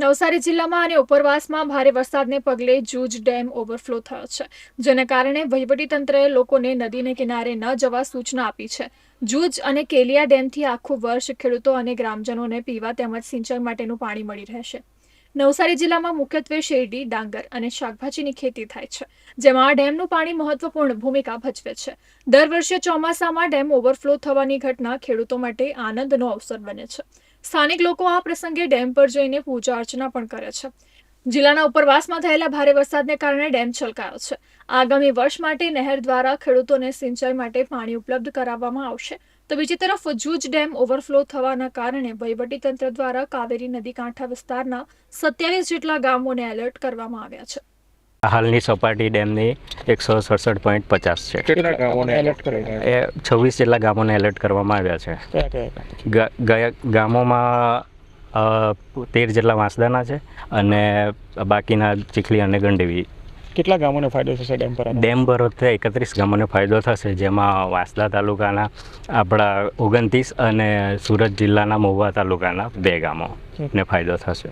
નવસારી જિલ્લામાં અને ઉપરવાસમાં ભારે વરસાદને પગલે જૂજ ડેમ ઓવરફ્લો થયો છે, જેને કારણે વહીવટીતંત્રએ લોકોને નદીને કિનારે ન જવા સૂચના આપી છે. જૂજ અને કેલિયા ડેમથી આખું વર્ષ ખેડૂતો અને ગ્રામજનોને પીવા તેમજ સિંચાઈ માટેનું પાણી મળી રહેશે. નવસારી જિલ્લામાં મુખ્યત્વે શેરડી, ડાંગર અને શાકભાજીની ખેતી થાય છે, જેમાં આ ડેમનું પાણી મહત્વપૂર્ણ ભૂમિકા ભજવે છે. દર વર્ષે ચોમાસામાં ડેમ ઓવરફ્લો થવાની ઘટના ખેડૂતો માટે આનંદનો અવસર બને છે. સ્થાનિક લોકો આ પ્રસંગે ડેમ પર જઈને પૂજા અર્ચના પણ કરે છે. જિલ્લાના ઉપરવાસમાં થયેલા ભારે વરસાદને કારણે ડેમ છલકાયો છે. આગામી વર્ષ માટે નહેર દ્વારા ખેડૂતોને સિંચાઈ માટે પાણી ઉપલબ્ધ કરાવવામાં આવશે. તો બીજી તરફ, જૂજ ડેમ ઓવરફ્લો થવાના કારણે વહીવટીતંત્ર દ્વારા કાવેરી નદી કાંઠા વિસ્તારના સત્યાવીસ જેટલા ગામોને એલર્ટ કરવામાં આવ્યા છે. હાલની સપાટી ડેમની એકસો સડસઠ પોઈન્ટ પચાસ છે. કેટલા ગામોને એલર્ટ કરેલા એ છવ્વીસ જેટલા ગામોને એલર્ટ કરવામાં આવ્યા છે. ગયા ગામોમાં તેર જેટલા વાંસદાના છે અને બાકીના ચીખલી અને ગંડેવી. કેટલા ગામોને ફાયદો થશે ડેમ પર ડેમ ભરોથી એકત્રીસ ગામોને ફાયદો થશે જેમાં વાંસદા તાલુકાના આપણા ઓગણત્રીસ અને સુરત જિલ્લાના મહુવા તાલુકાના બે ગામોને ફાયદો થશે.